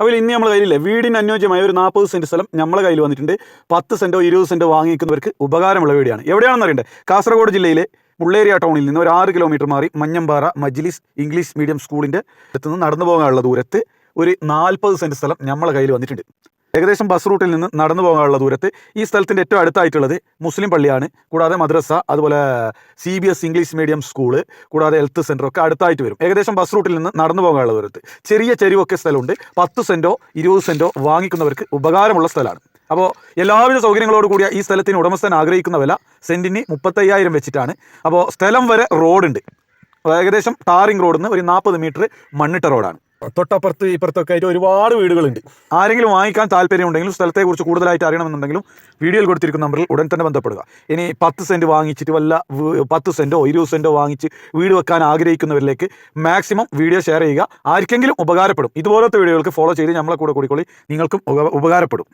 അപ്പോൾ ഇനി നമ്മൾ കയ്യിലില്ല? വീടിന് അനുയോജ്യമായ ഒരു നാൽപ്പത് സെന്റ് സ്ഥലം നമ്മളെ കയ്യിൽ വന്നിട്ടുണ്ട്. പത്ത് സെന്റോ ഇരുപത് സെന്റോ വാങ്ങിക്കുന്നവർക്ക് ഉപകാരമുള്ള വീടാണ്. എവിടെയാണെന്ന് അറിയണ്ടേ? കാസർഗോഡ് ജില്ലയിലെ മുള്ളേരിയ ടൗണിൽ നിന്ന് ഒരു ആറ് കിലോമീറ്റർ മാറി മഞ്ഞമ്പാറ മജ്ലിസ് ഇംഗ്ലീഷ് മീഡിയം സ്കൂളിന്റെ അടുത്ത് നിന്ന് നടന്നു പോകാനുള്ള ദൂരത്ത് ഒരു നാൽപ്പത് സെന്റ് സ്ഥലം നമ്മളെ കയ്യിൽ വന്നിട്ടുണ്ട്. ഏകദേശം ബസ് റൂട്ടിൽ നിന്ന് നടന്നു പോകാനുള്ള ദൂരത്ത് ഈ സ്ഥലത്തിന്റെ ഏറ്റവും അടുത്തായിട്ടുള്ളത് മുസ്ലിം പള്ളിയാണ്. കൂടാതെ മദ്രസ അതുപോലെ C B S English medium school കൂടാതെ ഹെൽത്ത് സെന്റർ ഒക്കെ അടുത്തായിട്ട് വരും. ഏകദേശം ബസ് റൂട്ടിൽ നിന്ന് നടന്നു പോകാനുള്ള ദൂരത്ത്. ചെറിയ ചെരിവൊക്കെ സ്ഥലമുണ്ട്. പത്ത് സെന്റോ ഇരുപത് സെന്റോ വാങ്ങിക്കുന്നവർക്ക് ഉപകാരമുള്ള സ്ഥലമാണ്. അപ്പോൾ എല്ലാവിധ സൗകര്യങ്ങളോട് കൂടിയ ഈ സ്ഥലത്തിന് ഉടമസ്ഥൻ ആഗ്രഹിക്കുന്ന വില സെന്റിന് മുപ്പത്തയ്യായിരം വെച്ചിട്ടാണ്. അപ്പോൾ സ്ഥലം വരെ റോഡുണ്ട് ഏകദേശം ടാറിംഗ് റോഡിൽ നിന്ന് ഒരു നാൽപ്പത് മീറ്റർ മണ്ണിട്ട റോഡാണ് തൊട്ടപ്പുറത്ത് ഇപ്പുറത്തൊക്കെ ആയിട്ട് ഒരുപാട് വീടുകളുണ്ട്. ആരെങ്കിലും വാങ്ങിക്കാൻ താല്പര്യമുണ്ടെങ്കിലും സ്ഥലത്തെക്കുറിച്ച് കൂടുതലായിട്ട് അറിയണമെന്നുണ്ടെങ്കിലും വീഡിയോയിൽ കൊടുത്തിരിക്കുന്ന നമ്പറിൽ ഉടൻ തന്നെ ബന്ധപ്പെടുക. ഇനി പത്ത് സെന്റ് വാങ്ങിച്ചിട്ട് വല്ല പത്ത് സെന്റോ ഇരുപത് സെന്റോ വാങ്ങിച്ച് വീട് വെക്കാൻ ആഗ്രഹിക്കുന്നവരിലേക്ക് മാക്സിമം വീഡിയോ ഷെയർ ചെയ്യുക. ആർക്കെങ്കിലും ഉപകാരപ്പെടും. ഇതുപോലത്തെ വീഡിയോകൾക്ക് ഫോളോ ചെയ്ത് നമ്മളെ കൂടെ കൂടിക്കൊള്ളി. നിങ്ങൾക്കും ഉപകാരപ്പെടും.